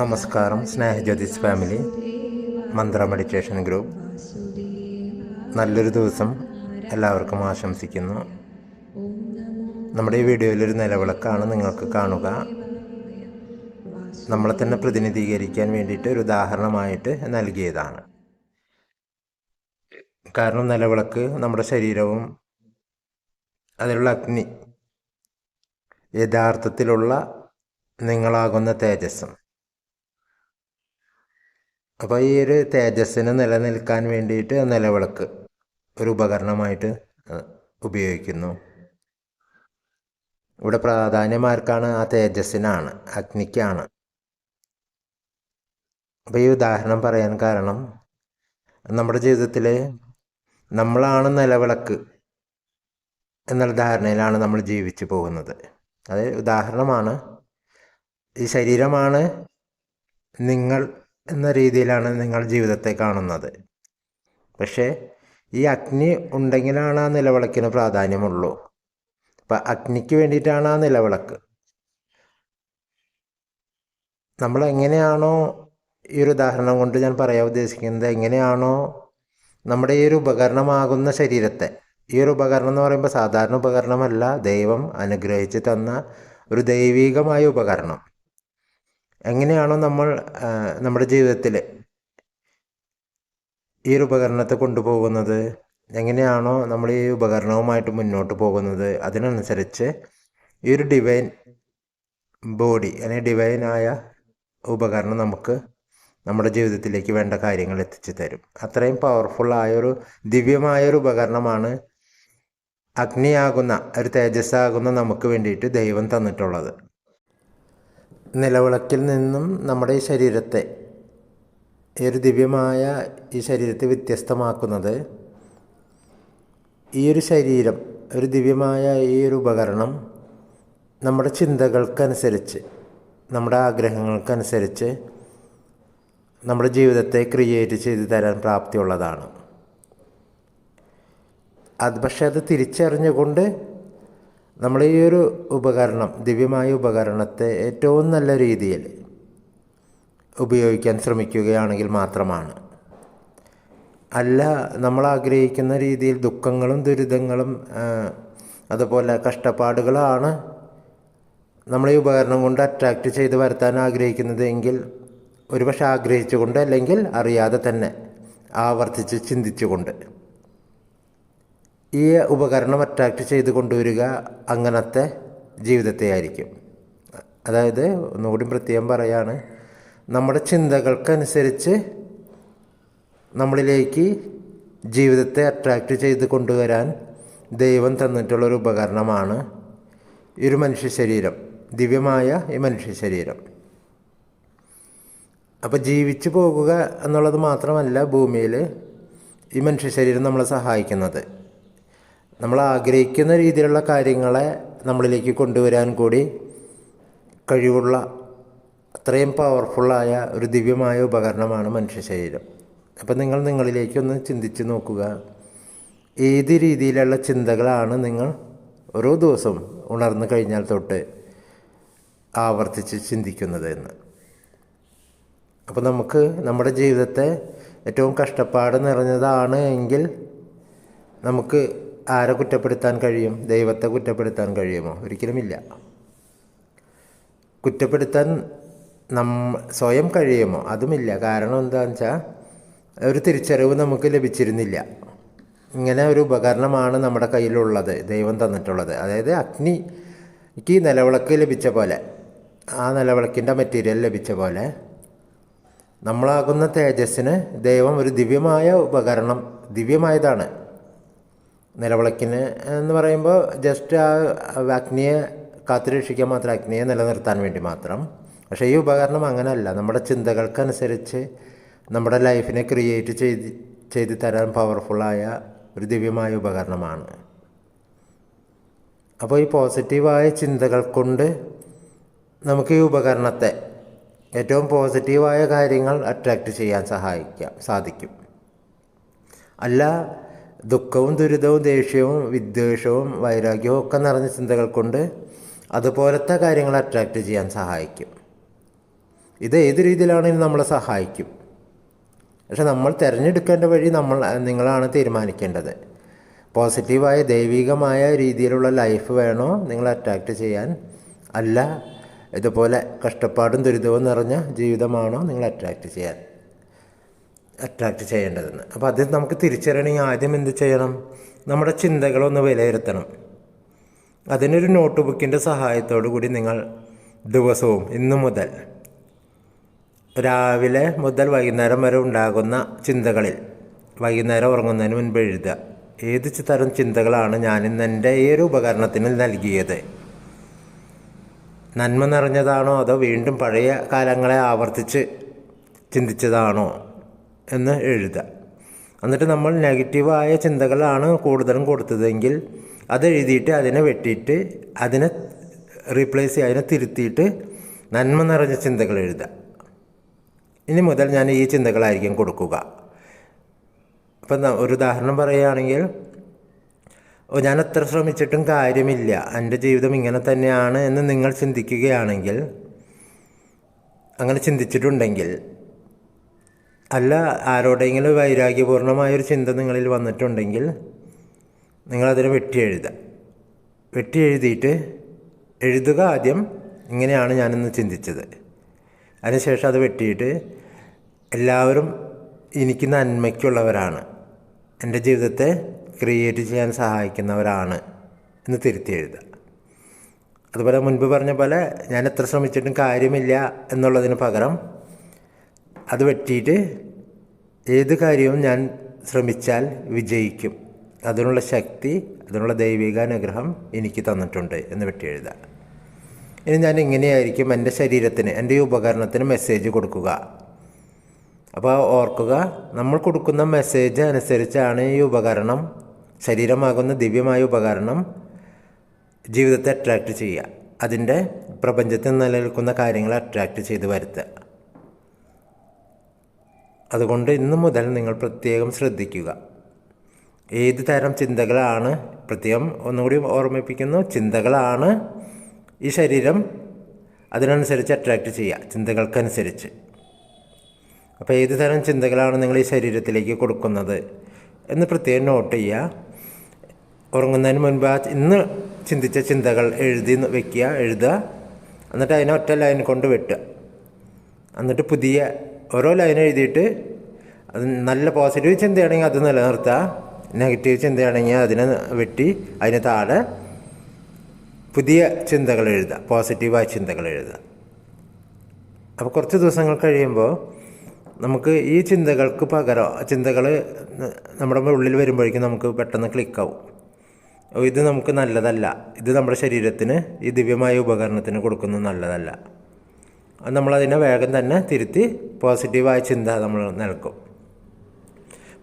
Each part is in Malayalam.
നമസ്കാരം Snehajyothis family mantra meditation group. നല്ലൊരു ദിവസം എല്ലാവർക്കും ആശംസിക്കുന്നു. നമ്മുടെ ഈ വീഡിയോയിലൊരു നിലവിളക്കാണ് നിങ്ങൾക്ക് കാണുക. നമ്മളെ തന്നെ പ്രതിനിധീകരിക്കാൻ വേണ്ടിയിട്ട് ഒരു ഉദാഹരണമായിട്ട് നൽകിയതാണ്. കാരണം നിലവിളക്ക് നമ്മുടെ ശരീരവും അതിലുള്ള അഗ്നി യഥാർത്ഥത്തിലുള്ള നിങ്ങളാകുന്ന തേജസ്സും. അപ്പോൾ ഈ ഒരു തേജസ്സിന് നിലനിൽക്കാൻ വേണ്ടിയിട്ട് നിലവിളക്ക് ഒരു ഉപകരണമായിട്ട് ഉപയോഗിക്കുന്നു. ഇവിടെ പ്രാധാന്യമാർക്കാണ് ആ തേജസ്സിനാണ് അഗ്നിക്കാണ്. അപ്പോൾ ഈ ഉദാഹരണം പറയാൻ കാരണം നമ്മുടെ ജീവിതത്തിൽ നമ്മളാണ് നിലവിളക്ക് എന്നുള്ള ധാരണയിലാണ് നമ്മൾ ജീവിച്ചു പോകുന്നത്. അത് ഉദാഹരണമാണ് ഈ ശരീരമാണ് നിങ്ങൾ എന്ന രീതിയിലാണ് നിങ്ങൾ ജീവിതത്തെ കാണുന്നത്. പക്ഷേ ഈ അഗ്നി ഉണ്ടെങ്കിലാണ് ആ നിലവിളക്കിന് പ്രാധാന്യമുള്ളൂ. അപ്പം അഗ്നിക്ക് വേണ്ടിയിട്ടാണ് ആ നിലവിളക്ക്. നമ്മൾ എങ്ങനെയാണോ ഈ ഒരു ഉദാഹരണം കൊണ്ട് ഞാൻ പറയാൻ ഉദ്ദേശിക്കുന്നത് എങ്ങനെയാണോ നമ്മുടെ ഈ ഒരു ഉപകരണമാകുന്ന ശരീരത്തെ ഈ ഒരു ഉപകരണം എന്ന് പറയുമ്പോൾ സാധാരണ ഉപകരണമല്ല ദൈവം അനുഗ്രഹിച്ച് തന്ന ഒരു ദൈവികമായ ഉപകരണം. എങ്ങനെയാണോ നമ്മൾ നമ്മുടെ ജീവിതത്തിൽ ഈ ഒരു ഉപകരണത്തെ കൊണ്ടുപോകുന്നത് എങ്ങനെയാണോ നമ്മൾ ഈ ഉപകരണവുമായിട്ട് മുന്നോട്ട് പോകുന്നത് അതിനനുസരിച്ച് ഈ ഒരു ഡിവൈൻ ബോഡി അല്ലെങ്കിൽ ഡിവൈനായ ഉപകരണം നമുക്ക് നമ്മുടെ ജീവിതത്തിലേക്ക് വേണ്ട കാര്യങ്ങൾ എത്തിച്ചു തരും. അത്രയും പവർഫുള്ളായ ഒരു ദിവ്യമായൊരു ഉപകരണമാണ് അഗ്നിയാകുന്ന ഒരു തേജസ്സാകുന്ന നമുക്ക് വേണ്ടിയിട്ട് ദൈവം തന്നിട്ടുള്ളത്. നിലവിളക്കിൽ നിന്നും നമ്മുടെ ഈ ശരീരത്തെ ഈ ഒരു ദിവ്യമായ ഈ ശരീരത്തെ വ്യത്യസ്തമാക്കുന്നത് ഈ ഒരു ശരീരം ഒരു ദിവ്യമായ ഈ ഒരു ഉപകരണം നമ്മുടെ ചിന്തകൾക്കനുസരിച്ച് നമ്മുടെ ആഗ്രഹങ്ങൾക്കനുസരിച്ച് നമ്മുടെ ജീവിതത്തെ ക്രിയേറ്റ് ചെയ്ത് തരാൻ പ്രാപ്തിയുള്ളതാണ്. അത് പക്ഷേ അത് തിരിച്ചറിഞ്ഞുകൊണ്ട് നമ്മൾ ഈ ഒരു ഉപകരണം ദിവ്യമായ ഉപകരണത്തെ ഏറ്റവും നല്ല രീതിയിൽ ഉപയോഗിക്കാൻ ശ്രമിക്കുകയാണെങ്കിൽ മാത്രമാണ്. അല്ല നമ്മൾ ആഗ്രഹിക്കുന്ന രീതിയിൽ ദുഃഖങ്ങളും ദുരിതങ്ങളും അതുപോലെ കഷ്ടപ്പാടുകളാണ് നമ്മൾ ഈ ഉപകരണം കൊണ്ട് അട്രാക്റ്റ് ചെയ്ത് വരുത്താൻ ആഗ്രഹിക്കുന്നത് എങ്കിൽ ഒരുപക്ഷെ ആഗ്രഹിച്ചുകൊണ്ട് അല്ലെങ്കിൽ അറിയാതെ തന്നെ ആവർത്തിച്ച് ചിന്തിച്ചുകൊണ്ട്. ഈ ഉപകരണം അട്രാക്റ്റ് ചെയ്ത് കൊണ്ടുവരിക അങ്ങനത്തെ ജീവിതത്തെ ആയിരിക്കും. അതായത് ഒന്നുകൂടി പ്രത്യേകം പറയാണ് നമ്മുടെ ചിന്തകൾക്കനുസരിച്ച് നമ്മളിലേക്ക് ജീവിതത്തെ അട്രാക്റ്റ് ചെയ്ത് കൊണ്ടുവരാൻ ദൈവം തന്നിട്ടുള്ളൊരു ഉപകരണമാണ് ഈ ഒരു മനുഷ്യ ശരീരം ദിവ്യമായ ഈ മനുഷ്യ ശരീരം. അപ്പോൾ ജീവിച്ചു പോകുക എന്നുള്ളത് മാത്രമല്ല ഭൂമിയിൽ ഈ മനുഷ്യ ശരീരം നമ്മളെ സഹായിക്കുന്നത്. നമ്മൾ ആഗ്രഹിക്കുന്ന രീതിയിലുള്ള കാര്യങ്ങളെ നമ്മളിലേക്ക് കൊണ്ടുവരാൻ കൂടി കഴിവുള്ള അത്രയും പവർഫുള്ളായ ഒരു ദിവ്യമായ ഉപകരണമാണ് മനുഷ്യ ശരീരം അപ്പം നിങ്ങൾ നിങ്ങളിലേക്കൊന്ന് ചിന്തിച്ച് നോക്കുക. ഏത് രീതിയിലുള്ള ചിന്തകളാണ് നിങ്ങൾ ഓരോ ദിവസവും ഉണർന്നു കഴിഞ്ഞാൽ തൊട്ട് ആവർത്തിച്ച് ചിന്തിക്കുന്നത് എന്ന്. അപ്പോൾ നമുക്ക് നമ്മുടെ ജീവിതത്തെ ഏറ്റവും കഷ്ടപ്പാട് നിറഞ്ഞതാണ് എങ്കിൽ നമുക്ക് ആരെ കുറ്റപ്പെടുത്താൻ കഴിയും? ദൈവത്തെ കുറ്റപ്പെടുത്താൻ കഴിയുമോ? ഒരിക്കലുമില്ല. കുറ്റപ്പെടുത്താൻ നം സ്വയം കഴിയുമോ? അതുമില്ല. കാരണം എന്താണെന്ന് വെച്ചാൽ ഒരു തിരിച്ചറിവ് നമുക്ക് ലഭിച്ചിരുന്നില്ല. ഇങ്ങനെ ഒരു ഉപകരണമാണ് നമ്മുടെ കയ്യിലുള്ളത് ദൈവം തന്നിട്ടുള്ളത്. അതായത് അഗ്നിക്ക് നിലവിളക്ക് ലഭിച്ച പോലെ ആ നിലവിളക്കിന്റെ മെറ്റീരിയൽ ലഭിച്ച പോലെ നമ്മളാകുന്ന തേജസ്സിന് ദൈവം ഒരു ദിവ്യമായ ഉപകരണം ദിവ്യമായതാണ്. നിലവിളക്കിന് എന്ന് പറയുമ്പോൾ ജസ്റ്റ് ആ അഗ്നിയെ കാത്തുരക്ഷിക്കാൻ മാത്രം അഗ്നിയെ നിലനിർത്താൻ വേണ്ടി മാത്രം. പക്ഷേ ഈ ഉപകരണം അങ്ങനെയല്ല നമ്മുടെ ചിന്തകൾക്കനുസരിച്ച് നമ്മുടെ ലൈഫിനെ ക്രിയേറ്റ് ചെയ്ത് ചെയ്ത് തരാൻ പവർഫുള്ളായ ഒരു ദിവ്യമായ ഉപകരണമാണ്. അപ്പോൾ ഈ പോസിറ്റീവായ ചിന്തകൾ കൊണ്ട് നമുക്ക് ഈ ഉപകരണത്തെ ഏറ്റവും പോസിറ്റീവായ കാര്യങ്ങൾ അട്രാക്റ്റ് ചെയ്യാൻ സഹായിക്കാം സാധിക്കും. അല്ല ദുഃഖവും ദുരിതവും ദേഷ്യവും വിദ്വേഷവും വൈരാഗ്യവും ഒക്കെ നിറഞ്ഞ ചിന്തകൾ കൊണ്ട് അതുപോലത്തെ കാര്യങ്ങൾ അട്രാക്റ്റ് ചെയ്യാൻ സഹായിക്കും. ഇത് ഏത് രീതിയിലാണെങ്കിലും നമ്മളെ സഹായിക്കും? പക്ഷെ നമ്മൾ തിരഞ്ഞെടുക്കേണ്ട വഴി നമ്മൾ നിങ്ങളാണ് തീരുമാനിക്കേണ്ടത്. പോസിറ്റീവായ ദൈവികമായ രീതിയിലുള്ള ലൈഫ് വേണോ നിങ്ങൾ അട്രാക്റ്റ് ചെയ്യാൻ? അല്ല ഇതുപോലെ കഷ്ടപ്പാടും ദുരിതവും നിറഞ്ഞ ജീവിതമാണോ നിങ്ങൾ അട്രാക്റ്റ് ചെയ്യാൻ? അട്രാക്റ്റ് ചെയ്യേണ്ടതെന്ന്. അപ്പോൾ അത് നമുക്ക് തിരിച്ചറിയണമെങ്കിൽ ആദ്യം എന്ത് ചെയ്യണം? നമ്മുടെ ചിന്തകളൊന്ന് വിലയിരുത്തണം. അതിനൊരു നോട്ട് ബുക്കിന്റെ സഹായത്തോടു കൂടി നിങ്ങൾ ദിവസവും ഇന്നു മുതൽ രാവിലെ മുതൽ വൈകുന്നേരം വരെ ഉണ്ടാകുന്ന ചിന്തകളിൽ വൈകുന്നേരം ഉറങ്ങുന്നതിന് മുൻപ് എഴുതുക. ഏത് തരം ചിന്തകളാണ് ഞാൻ ഇന്ന് എന്റെ ഈ ഒരു ഉപകരണത്തിന് നൽകിയത്? നന്മ നിറഞ്ഞതാണോ അതോ വീണ്ടും പഴയ കാലങ്ങളെ ആവർത്തിച്ച് ചിന്തിച്ചതാണോ? എന്ന് എഴുതുക. എന്നിട്ട് നമ്മൾ നെഗറ്റീവായ ചിന്തകളാണ് കൂടുതലും കൊടുത്തതെങ്കിൽ അത് എഴുതിയിട്ട് അതിനെ വെട്ടിയിട്ട് അതിനെ റീപ്ലേസ് ചെയ്യുക അതിനെ തിരുത്തിയിട്ട് നന്മ നിറഞ്ഞ ചിന്തകൾ എഴുതുക. ഇനി മുതൽ ഞാൻ ഈ ചിന്തകളായിരിക്കും കൊടുക്കുക. ഇപ്പം ഒരു ഉദാഹരണം പറയുകയാണെങ്കിൽ ഓ ഞാൻ എത്ര ശ്രമിച്ചിട്ടും കാര്യമില്ല. എന്റെ ജീവിതം ഇങ്ങനെ തന്നെയാണ് എന്ന് നിങ്ങൾ ചിന്തിക്കുകയാണെങ്കിൽ അങ്ങനെ ചിന്തിച്ചിട്ടുണ്ടെങ്കിൽ അല്ല ആരോടെങ്കിലും വൈരാഗ്യപൂർണമായൊരു ചിന്ത നിങ്ങളിൽ വന്നിട്ടുണ്ടെങ്കിൽ നിങ്ങളതിനെ വെട്ടി എഴുതുക വെട്ടി എഴുതിയിട്ട് എഴുതുക ആദ്യം. ഇങ്ങനെയാണ് ഞാനിന്ന് ചിന്തിച്ചത്. അതിനുശേഷം അത് വെട്ടിയിട്ട് എല്ലാവരും എനിക്ക് നന്മയ്ക്കുള്ളവരാണ്. എന്റെ ജീവിതത്തെ ക്രിയേറ്റ് ചെയ്യാൻ സഹായിക്കുന്നവരാണ് എന്ന് തിരുത്തി എഴുതുക. അതുപോലെ മുൻപ് പറഞ്ഞ പോലെ ഞാൻ എത്ര ശ്രമിച്ചിട്ടും കാര്യമില്ല എന്നുള്ളതിന് പകരം അത് പറ്റിയിട്ട് ഏത് കാര്യവും ഞാൻ ശ്രമിച്ചാൽ വിജയിക്കും. അതിനുള്ള ശക്തി അതിനുള്ള ദൈവികാനുഗ്രഹം എനിക്ക് തന്നിട്ടുണ്ട് എന്ന് പറ്റി എഴുതാം ഇനി ഞാൻ ഇങ്ങനെയായിരിക്കും എന്റെ ശരീരത്തിന് എന്റെ ഈ ഉപകരണത്തിന് മെസ്സേജ് കൊടുക്കുക. അപ്പോൾ ഓർക്കുക നമ്മൾ കൊടുക്കുന്ന മെസ്സേജ് അനുസരിച്ചാണ് ഈ ഉപകരണം ശരീരമാകുന്ന ദിവ്യമായ ഉപകരണം ജീവിതത്തെ അട്രാക്റ്റ് ചെയ്യുക. അതിന്റെ പ്രപഞ്ചത്തിൽ നിലനിൽക്കുന്ന കാര്യങ്ങളെ അട്രാക്റ്റ് ചെയ്ത് വരുത്തുക. അതുകൊണ്ട് ഇന്നു മുതൽ നിങ്ങൾ പ്രത്യേകം ശ്രദ്ധിക്കുക. ഏത് തരം ചിന്തകളാണ് പ്രത്യേകം ഒന്നുകൂടി ഓർമ്മിപ്പിക്കുന്നു. ചിന്തകളാണ് ഈ ശരീരം അതിനനുസരിച്ച് അട്രാക്റ്റ് ചെയ്യുക ചിന്തകൾക്കനുസരിച്ച്. അപ്പോൾ ഏത് തരം ചിന്തകളാണ് നിങ്ങൾ ഈ ശരീരത്തിലേക്ക് കൊടുക്കുന്നത് എന്ന് പ്രത്യേകം നോട്ട് ചെയ്യുക. ഉറങ്ങുന്നതിന് മുൻപ് ആ ഇന്ന് ചിന്തിച്ച ചിന്തകൾ എഴുതി വെക്കുക എഴുതുക. എന്നിട്ട് അതിനെ ഒറ്റ ലൈൻ കൊണ്ട് വെട്ടുക. എന്നിട്ട് പുതിയ ഓരോ ലൈൻ എഴുതിയിട്ട് അത് നല്ല പോസിറ്റീവ് ചിന്തയാണെങ്കിൽ അത് നിലനിർത്തുക നെഗറ്റീവ് ചിന്തയാണെങ്കിൽ അതിനെ വെട്ടി അതിന് താഴെ പുതിയ ചിന്തകൾ എഴുതുക പോസിറ്റീവായ ചിന്തകൾ എഴുതുക. അപ്പോൾ കുറച്ച് ദിവസങ്ങൾ കഴിയുമ്പോൾ നമുക്ക് ഈ ചിന്തകൾക്ക് പകരം ചിന്തകൾ നമ്മുടെ ഉള്ളിൽ വരുമ്പോഴേക്കും നമുക്ക് പെട്ടെന്ന് ക്ലിക്കാവും ഇത് നമുക്ക് നല്ലതല്ല. ഇത് നമ്മുടെ ശരീരത്തിന് ഈ ദിവ്യമായ ഉപകരണത്തിന് കൊടുക്കുന്നത് നല്ലതല്ല. നമ്മളതിനെ വേഗം തന്നെ തിരുത്തി പോസിറ്റീവായ ചിന്ത നമ്മൾ നൽകും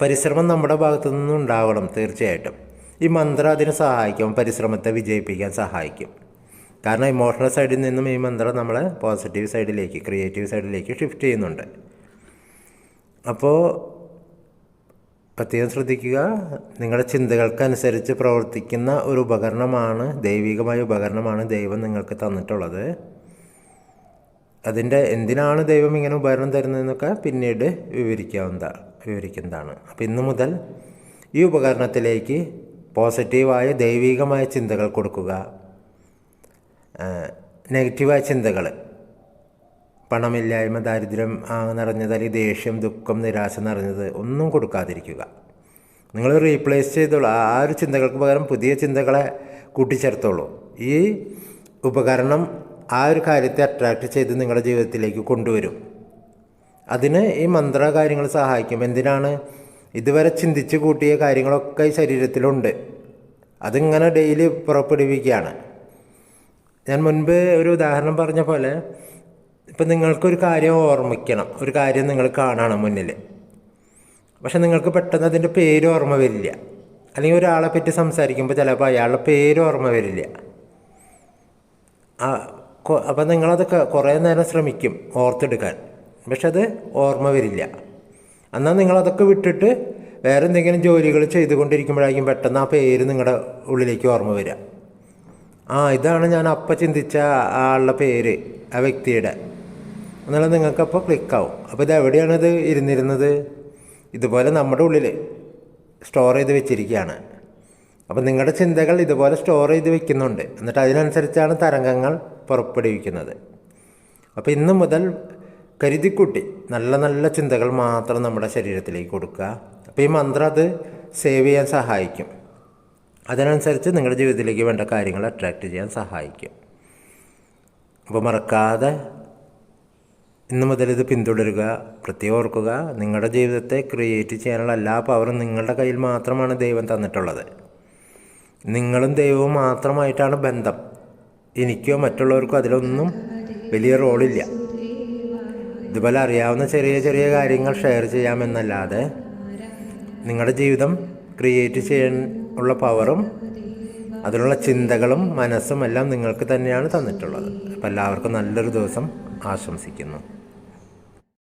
പരിശ്രമം നമ്മുടെ ഭാഗത്തു നിന്നും ഉണ്ടാവണം തീർച്ചയായിട്ടും. ഈ മന്ത്രം അതിനെ സഹായിക്കും പരിശ്രമത്തെ വിജയിപ്പിക്കാൻ സഹായിക്കും. കാരണം ഇമോഷണൽ സൈഡിൽ നിന്നും ഈ മന്ത്രം നമ്മളെ പോസിറ്റീവ് സൈഡിലേക്ക് ക്രിയേറ്റീവ് സൈഡിലേക്ക് ഷിഫ്റ്റ് ചെയ്യുന്നുണ്ട്. അപ്പോൾ പ്രത്യേകം ശ്രദ്ധിക്കുക നിങ്ങളുടെ ചിന്തകൾക്കനുസരിച്ച് പ്രവർത്തിക്കുന്ന ഒരു ഉപകരണമാണ് ദൈവികമായ ഉപകരണമാണ് ദൈവം നിങ്ങൾക്ക് തന്നിട്ടുള്ളത്. അതിന്റെ എന്തിനാണ് ദൈവം ഇങ്ങനെ ഉപകരണം തരുന്നതെന്നൊക്കെ പിന്നീട് വിവരിക്കാവുന്നതാണ് വിവരിക്കുന്നതാണ്. അപ്പോൾ ഇന്നു മുതൽ ഈ ഉപകരണത്തിലേക്ക് പോസിറ്റീവായ ദൈവികമായ ചിന്തകൾ കൊടുക്കുക. നെഗറ്റീവായ ചിന്തകൾ. പണമില്ലായ്മ ദാരിദ്ര്യം നിറഞ്ഞത് അല്ലെങ്കിൽ ദേഷ്യം ദുഃഖം നിരാശ നിറഞ്ഞത് ഒന്നും കൊടുക്കാതിരിക്കുക. നിങ്ങൾ റീപ്ലേസ് ചെയ്തോളൂ. ആ ഒരു ചിന്തകൾക്ക് പകരം പുതിയ ചിന്തകളെ കൂട്ടിച്ചേർത്തോളൂ. ഈ ഉപകരണം ആ ഒരു കാര്യത്തെ അട്രാക്റ്റ് ചെയ്ത് നിങ്ങളുടെ ജീവിതത്തിലേക്ക് കൊണ്ടുവരും. അതിന് ഈ മന്ത്ര കാര്യങ്ങൾ സഹായിക്കും. എന്തിനാണ്? ഇതുവരെ ചിന്തിച്ച് കൂട്ടിയ കാര്യങ്ങളൊക്കെ ഈ ശരീരത്തിലുണ്ട്. അതിങ്ങനെ ഡെയിലി പുറപ്പെടുവിക്കുകയാണ്. ഞാൻ മുൻപ് ഒരു ഉദാഹരണം പറഞ്ഞ പോലെ ഇപ്പം നിങ്ങൾക്കൊരു കാര്യം ഓർമ്മിക്കണം. ഒരു കാര്യം നിങ്ങൾ കാണണം മുന്നിൽ. പക്ഷെ നിങ്ങൾക്ക് പെട്ടെന്ന് അതിന്റെ പേര് ഓർമ്മ വരില്ല. അല്ലെങ്കിൽ ഒരാളെ പറ്റി സംസാരിക്കുമ്പോൾ ചിലപ്പോൾ അയാളുടെ പേര് ഓർമ്മ വരില്ല. അപ്പം നിങ്ങളത് ക- കുറേ നേരം ശ്രമിക്കും ഓർത്തെടുക്കാൻ. പക്ഷെ അത് ഓർമ്മ വരില്ല. എന്നാൽ നിങ്ങളതൊക്കെ വിട്ടിട്ട് വേറെ എന്തെങ്കിലും ജോലികൾ ചെയ്തുകൊണ്ടിരിക്കുമ്പോഴായിരിക്കും പെട്ടെന്ന് ആ പേര് നിങ്ങളുടെ ഉള്ളിലേക്ക് ഓർമ്മ വരിക. ആ ഇതാണ് ഞാൻ അപ്പം ചിന്തിച്ച ആളുടെ പേര് ആ വ്യക്തിയുടെ. എന്നുള്ളത് നിങ്ങൾക്കപ്പോൾ ക്ലിക്കാവും. അപ്പോൾ ഇത് എവിടെയാണ് ഇത് ഇരുന്നിരുന്നത്? ഇതുപോലെ നമ്മുടെ ഉള്ളിൽ സ്റ്റോർ ചെയ്ത് വെച്ചിരിക്കുകയാണ്. അപ്പം നിങ്ങളുടെ ചിന്തകൾ ഇതുപോലെ സ്റ്റോർ ചെയ്ത് വെക്കുന്നുണ്ട്. എന്നിട്ട് അതിനനുസരിച്ചാണ് തരംഗങ്ങൾ പുറപ്പെടുവിക്കുന്നത്. അപ്പോൾ ഇന്ന് മുതൽ കരുതിക്കുട്ടി. നല്ല നല്ല ചിന്തകൾ മാത്രം നമ്മുടെ ശരീരത്തിലേക്ക് കൊടുക്കുക. അപ്പോൾ ഈ മന്ത്രം അത് സേവ് ചെയ്യാൻ സഹായിക്കും. അതിനനുസരിച്ച് നിങ്ങളുടെ ജീവിതത്തിലേക്ക് വേണ്ട കാര്യങ്ങൾ അട്രാക്റ്റ് ചെയ്യാൻ സഹായിക്കും. അപ്പോൾ മറക്കാതെ ഇന്ന് മുതൽ ഇത് പിന്തുടരുക പ്രത്യേകം ഓർക്കുക. നിങ്ങളുടെ ജീവിതത്തെ ക്രിയേറ്റ് ചെയ്യാനുള്ള എല്ലാ പവറും നിങ്ങളുടെ കയ്യിൽ മാത്രമാണ് ദൈവം തന്നിട്ടുള്ളത്. നിങ്ങളും ദൈവവും മാത്രമായിട്ടാണ് ബന്ധം. എനിക്കോ മറ്റുള്ളവർക്കോ അതിലൊന്നും വലിയ റോളില്ല. ഇതുപോലെ അറിയാവുന്ന ചെറിയ ചെറിയ കാര്യങ്ങൾ ഷെയർ ചെയ്യാമെന്നല്ലാതെ നിങ്ങളുടെ ജീവിതം ക്രിയേറ്റ് ചെയ്യാൻ ഉള്ള പവറും അതിനുള്ള ചിന്തകളും മനസ്സും എല്ലാം നിങ്ങൾക്ക് തന്നെയാണ് തന്നിട്ടുള്ളത്. അപ്പോൾ എല്ലാവർക്കും നല്ലൊരു ദിവസം ആശംസിക്കുന്നു.